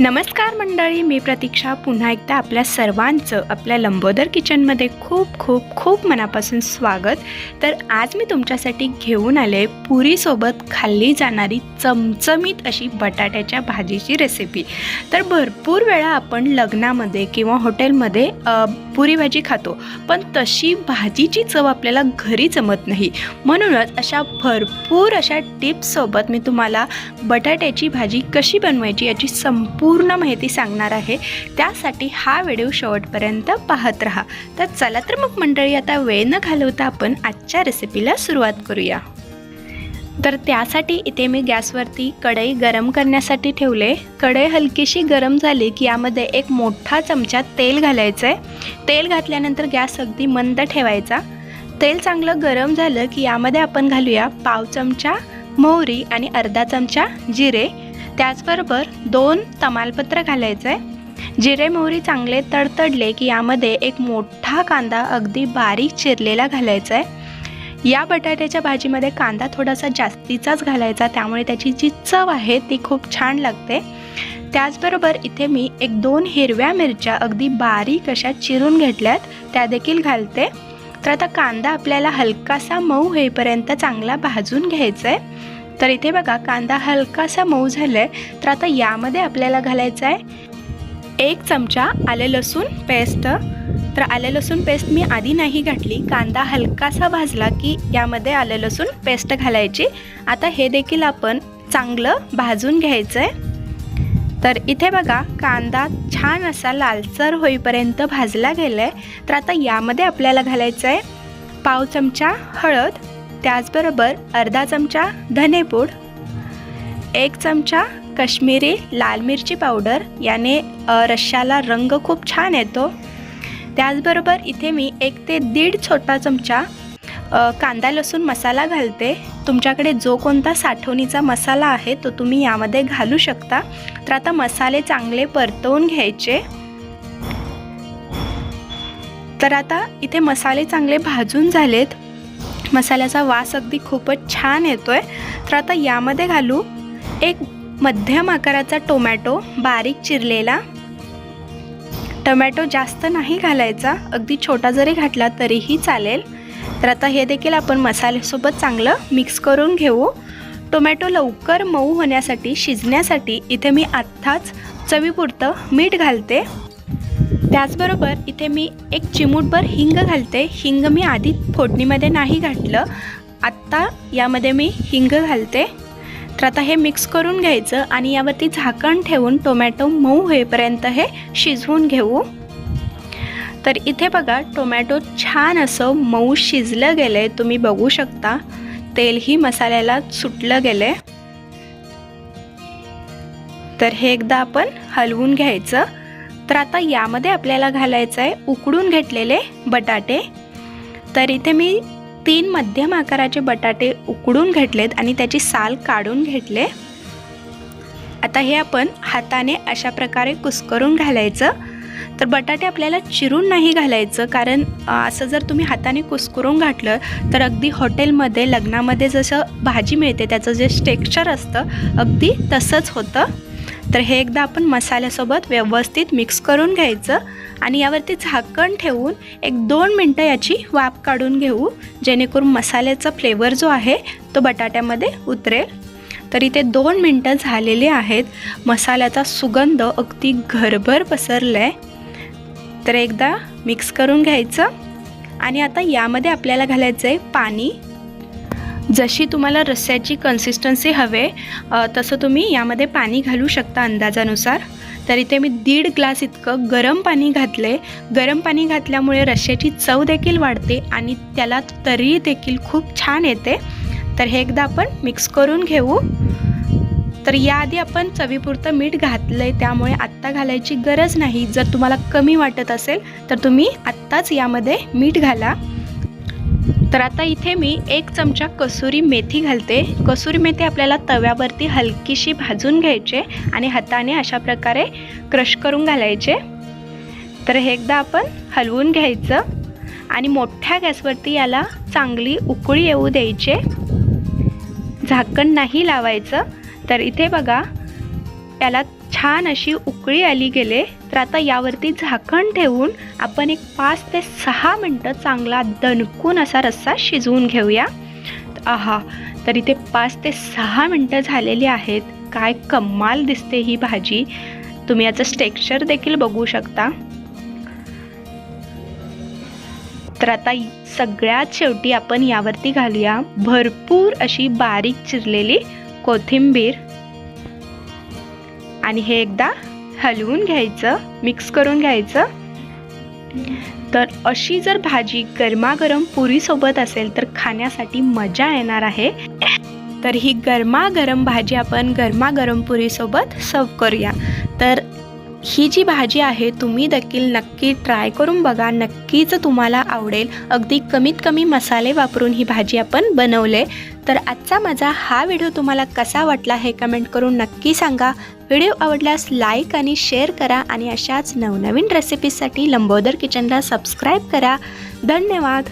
नमस्कार मंडळी मी प्रतीक्षा. पुन्हा एकदा आपल्या सर्वांचं आपल्या लंबोदर किचनमध्ये खूप खूप खूप मनापासून स्वागत. तर आज मी तुमच्यासाठी घेऊन आले पुरीसोबत खाल्ली जाणारी चमचमीत अशी बटाट्याच्या भाजीची रेसिपी तर भरपूर वेळा आपण लग्नामध्ये किंवा हॉटेलमध्ये पुरी भाजी खातो पण तशी भाजीची चव आपल्याला घरी जमत नाही. म्हणूनच अशा भरपूर अशा टिप्ससोबत मी तुम्हाला बटाट्याची भाजी कशी बनवायची याची संपूर्ण पूर्ण माहिती सांगणार आहे. त्यासाठी हा व्हिडिओ शेवटपर्यंत पाहत राहा. तर चला तर मग मंडळी आता वेळ न घालवता आपण आजच्या रेसिपीला सुरुवात करूया. तर त्यासाठी इथे मी गॅसवरती कढई गरम करण्यासाठी ठेवले. कढई हलकीशी गरम झाली की यामध्ये एक मोठा चमचा तेल घालायचं आहे तेल घातल्यानंतर गॅस अगदी मंद ठेवायचा. तेल चांगलं गरम झालं की यामध्ये आपण घालूया पाव चमचा मोहरी आणि अर्धा चमचा जिरे. त्याचबरोबर दोन तमालपत्र घालायचं आहे जिरे मोहरी चांगले तडतडले की यामध्ये एक मोठा कांदा अगदी बारीक चिरलेला घालायचा आहे या बटाट्याच्या भाजीमध्ये कांदा थोडासा जास्तीचाच घालायचा त्यामुळे त्याची जी चव आहे ती खूप छान लागते. त्याचबरोबर इथे मी एक दोन हिरव्या मिरच्या अगदी बारीक अशा चिरून घेतल्यात त्या देखील घालते. तर आता कांदा आपल्याला हलकासा मऊ होईपर्यंत चांगला भाजून घ्यायचा आहे तर इथे बघा कांदा हलकासा मऊ झाला आहे तर आता यामध्ये आपल्याला घालायचं आहे एक चमचा आले लसूण पेस्ट. तर आले लसूण पेस्ट मी आधी नाही घातली. कांदा हलकासा भाजला की यामध्ये आलं लसूण पेस्ट घालायची. आता हे देखील आपण चांगलं भाजून घ्यायचं आहे तर इथे बघा कांदा छान असा लालसर होईपर्यंत भाजला गेला आहे तर आता यामध्ये आपल्याला घालायचं आहे पाव चमचा हळद. त्याचबरोबर अर्धा चमचा धनेपूड एक चमचा कश्मीरी लाल मिरची पावडर याने रश्याला रश्श्याला रंग खूप छान येतो. त्याचबरोबर इथे मी एक ते दीड छोटा चमचा कांदा लसूण मसाला घालते. तुमच्याकडे जो कोणता साठवणीचा मसाला आहे तो तुम्ही यामध्ये घालू शकता. तर आता मसाले चांगले परतवून घ्यायचे. तर आता इथे मसाले चांगले भाजून झालेत. मसाल्याचा वास अगदी खूपच छान येतो आहे तर आता यामध्ये घालू एक मध्यम आकाराचा टोमॅटो बारीक चिरलेला. टोमॅटो जास्त नाही घालायचा अगदी छोटा जरी घातला तरीही चालेल. तर आता हे देखील आपण मसाल्यासोबत चांगलं मिक्स करून घेऊ. टोमॅटो लवकर मऊ होण्यासाठी शिजण्यासाठी इथे मी आत्ताच चवीपुरतं मीठ घालते. त्याचबरोबर इथे मी एक चिमूटभर हिंग घालते. हिंग मी आधी फोडणीमध्ये नाही घातलं. आत्ता यामध्ये मी हिंग घालते. तर आता हे मिक्स करून घ्यायचं आणि यावरती झाकण ठेवून टोमॅटो मऊ होईपर्यंत हे शिजवून घेऊ. तर इथे बघा टोमॅटो छान असं मऊ शिजलं गेलं आहे तुम्ही बघू शकता. तेलही मसाल्याला सुटलं गेलं आहे तर हे एकदा आपण हलवून घ्यायचं. तर आता यामध्ये आपल्याला घालायचं आहे उकडून घेतलेले बटाटे. तर इथे मी तीन मध्यम आकाराचे बटाटे उकडून घेतलेत आणि त्याची साल काढून घेतले. आता हे आपण हाताने अशा प्रकारे कुस्करून घालायचं. तर बटाटे आपल्याला चिरून नाही घालायचं कारण असं जर तुम्ही हाताने कुस्करून घातलं तर अगदी हॉटेलमध्ये लग्नामध्ये जसं भाजी मिळते त्याचं जे टेक्स्चर असतं अगदी तसंच होतं. तर हे एकदा आपण मसाल्यासोबत व्यवस्थित मिक्स करून घ्यायचं आणि यावरती झाकण ठेवून एक दोन मिनटं याची वाफ काढून घेऊ जेणेकरून मसाल्याचा फ्लेवर जो आहे तो बटाट्यामध्ये उतरेल. तर इथे दोन मिनटं झालेले आहेत. मसाल्याचा सुगंध अगदी घरभर पसरला आहे तर एकदा मिक्स करून घ्यायचं. आणि आता यामध्ये आपल्याला घालायचं आहे पाणी. जशी तुम्हाला रस्स्याची कन्सिस्टन्सी हवे तसं तुम्ही यामध्ये पाणी घालू शकता अंदाजानुसार. तर इथे मी दीड ग्लास इतकं गरम पाणी घातले गरम पाणी घातल्यामुळे रश्श्याची चव देखील वाढते आणि त्याला तरी देखील खूप छान येते. तर हे एकदा आपण मिक्स करून घेऊ. तर याआधी आपण चवीपुरतं मीठ घातलं आहे त्यामुळे आत्ता घालायची गरज नाही. जर तुम्हाला कमी वाटत असेल तर तुम्ही आत्ताच यामध्ये मीठ घाला. तर आता इथे मी एक चमचा कसुरी मेथी घालते. कसुरी मेथी आपल्याला तव्यावरती हलकीशी भाजून घ्यायचे आणि हाताने अशा प्रकारे क्रश करून घालायचे. तर हे एकदा आपण हलवून घ्यायचं आणि मोठ्या गॅसवरती याला चांगली उकळी येऊ द्यायचे. झाकण नाही लावायचं. तर इथे बघा याला छान अशी उकळी आली गेले तर आता यावरती झाकण ठेवून आपण एक पाच ते सहा मिनटं चांगला दणकून असा रस्सा शिजवून घेऊया. आहा तर इथे पाच ते सहा मिनटं झालेली आहेत. काय कमाल दिसते ही भाजी. तुम्ही याचं टेक्स्चर देखील बघू शकता. तर आता सगळ्यात शेवटी आपण यावरती घालूया भरपूर अशी बारीक चिरलेली कोथिंबीर. आणि हे एकदा हलवून घ्यायचं मिक्स करून घ्यायचं. तर अशी जर भाजी गरमागरम पुरीसोबत असेल तर खाण्यासाठी मजा येणार आहे. तर ही गरमागरम भाजी आपण गरमागरम पुरीसोबत सर्व करूया. तर ही जी भाजी आहे तुम्ही देखील नक्की ट्राय करून बघा. नक्कीच तुम्हाला आवडेल. अगदी कमीत कमी मसाले वापरून ही भाजी आपण बनवले. तर आजचा माझा हा व्हिडिओ तुम्हाला कसा वाटला हे कमेंट करून नक्की सांगा. व्हिडिओ आवडल्यास लाईक आणि शेअर करा आणि अशाच नवनवीन रेसिपीसाठी लंबोदर किचनला सबस्क्राईब करा. धन्यवाद.